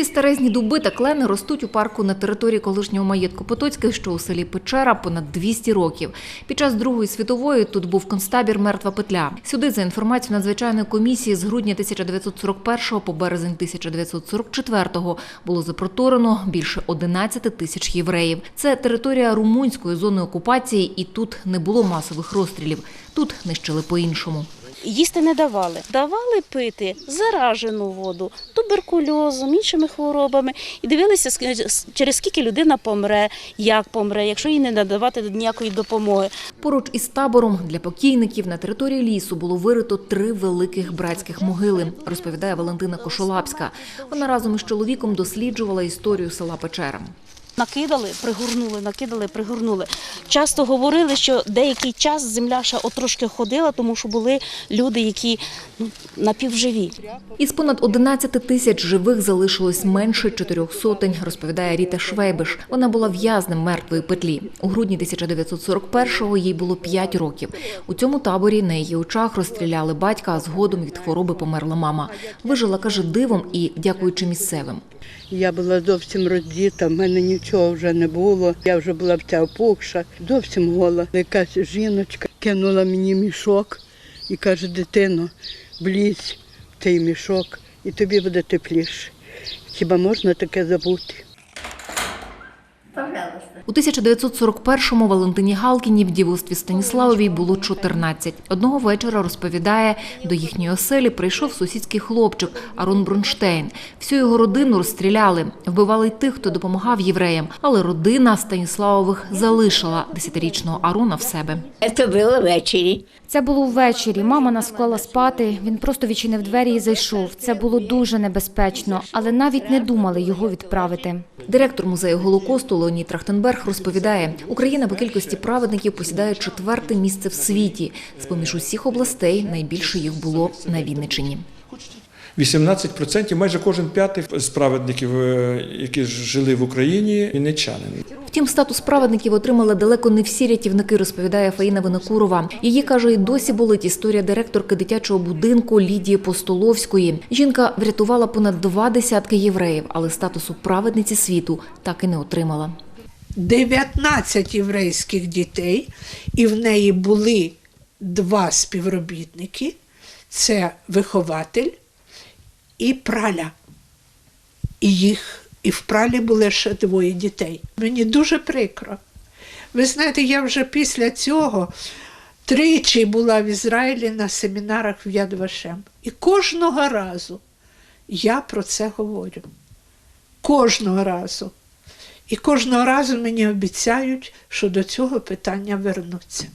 Ці старезні дуби та клени ростуть у парку на території колишнього маєтку Потоцьких, що у селі Печера, понад 200 років. Під час Другої світової тут був концтабір Мертва петля. Сюди, за інформацією надзвичайної комісії, з грудня 1941 по березень 1944 було запроторено більше 11 тисяч євреїв. Це територія румунської зони окупації, і тут не було масових розстрілів. Тут нищили по-іншому. Їсти не давали. Давали пити заражену воду, туберкульозом, іншими хворобами. І дивилися, ск- через скільки людина помре, як помре, якщо їй не надавати ніякої допомоги. Поруч із табором для покійників на території лісу було вирито три великих братських могили, розповідає Валентина Кошолапська. Вона разом із чоловіком досліджувала історію села Печера. Накидали, пригорнули, накидали, пригорнули. Часто говорили, що деякий час земля ще отрошки ходила, тому що були люди, які ну, напівживі. Із понад 11 тисяч живих залишилось менше чотирьох сотень, розповідає Ріта Швейбиш. Вона була в'язнем мертвої петлі. У грудні 1941-го їй було 5 років. У цьому таборі на її очах розстріляли батька, а згодом від хвороби померла мама. Вижила, каже, дивом і дякуючи місцевим. Я була зовсім роздіта, в мене нічого вже не було. Я вже була вся опухша, зовсім гола. Якась жіночка кинула мені мішок і каже, дитино, влізь в цей мішок, і тобі буде тепліше. Хіба можна таке забути? У 1941-му Валентині Галкіні в дівоцтві Станіславовій було 14. Одного вечора, розповідає, до їхньої оселі прийшов сусідський хлопчик Арон Бронштейн. Всю його родину розстріляли, вбивали й тих, хто допомагав євреям. Але родина Станіславових залишила десятирічного Арона в себе. Це було ввечері. Це було ввечері. Мама нас вклала спати. Він просто відчинив двері і зайшов. Це було дуже небезпечно, але навіть не думали його відправити. Директор музею Голокосту Леонід Трахтенберг розповідає, Україна по кількості праведників посідає четверте місце в світі. З поміж усіх областей найбільше їх було на Вінниччині. 18%, майже кожен п'ятий з праведників, е, які жили в Україні, вінничанин. Втім, статус праведників отримали далеко не всі рятівники, розповідає Фаїна Винокурова. Її каже, і досі болить історія директорки дитячого будинку Лідії Постоловської. Жінка врятувала понад два десятки євреїв, але статусу праведниці світу так і не отримала. 19 єврейських дітей, і в неї були два співробітники: це вихователь і праля. І їх, і в пралі були ще двоє дітей. Мені дуже прикро. Ви знаєте, я вже після цього тричі була в Ізраїлі на семінарах в Ядвашем. І кожного разу я про це говорю. Кожного разу. І кожного разу мені обіцяють, що до цього питання вернуться.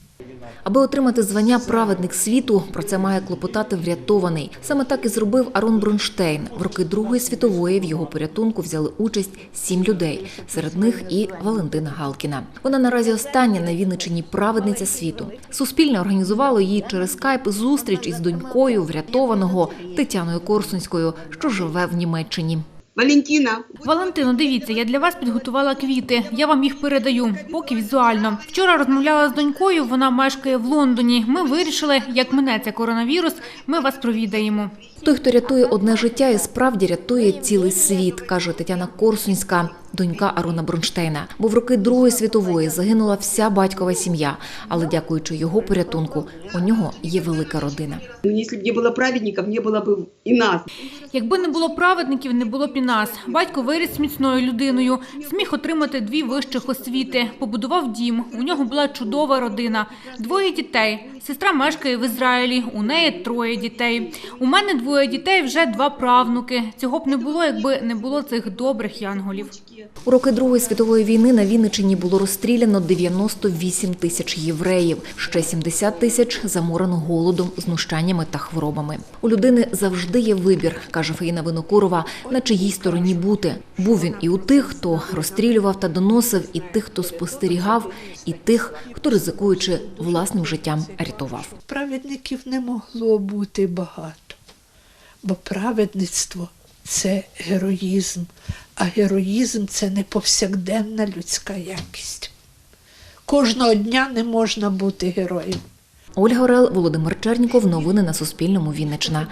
Аби отримати звання праведник світу, про це має клопотати врятований. Саме так і зробив Арон Бронштейн. В роки Другої світової в його порятунку взяли участь сім людей, серед них і Валентина Галкіна. Вона наразі остання на Вінничині праведниця світу. Суспільне організувало їй через скайп зустріч із донькою врятованого Тетяною Корсунською, що живе в Німеччині. Валентина, Валентино, дивіться, я для вас підготувала квіти. Я вам їх передаю, поки візуально. Вчора розмовляла з донькою. Вона мешкає в Лондоні. Ми вирішили, як минеться коронавірус, ми вас провідаємо. Той, хто рятує одне життя, і справді рятує цілий світ, каже Тетяна Корсунська, донька Арона Бронштейна. Бо в роки Другої світової загинула вся батькова сім'я. Але дякуючи його порятунку, у нього є велика родина. ну, если бы не было праведников, не было бы и нас. Якби не було праведників, не було б і нас. Батько виріс міцною людиною, зміг отримати дві вищих освіти, побудував дім. У нього була чудова родина, двоє дітей. Сестра мешкає в Ізраїлі. У неї троє дітей. У мене двоє дітей, вже два правнуки. Цього б не було, якби не було цих добрих янголів. У роки Другої світової війни на Вінниччині було розстріляно 98 тисяч євреїв, ще 70 тисяч заморено голодом, знущаннями та хворобами. У людини завжди є вибір, каже Фаїна Винокурова, на чиїй стороні бути. Був він і у тих, хто розстрілював та доносив, і тих, хто спостерігав, і тих, хто ризикуючи власним життям рятував. Праведників не могло бути багато, бо праведництво це героїзм, а героїзм це не повсякденна людська якість. Кожного дня не можна бути героєм. Ольга Орел, Володимир Черніков. Новини на Суспільному. Вінниччина.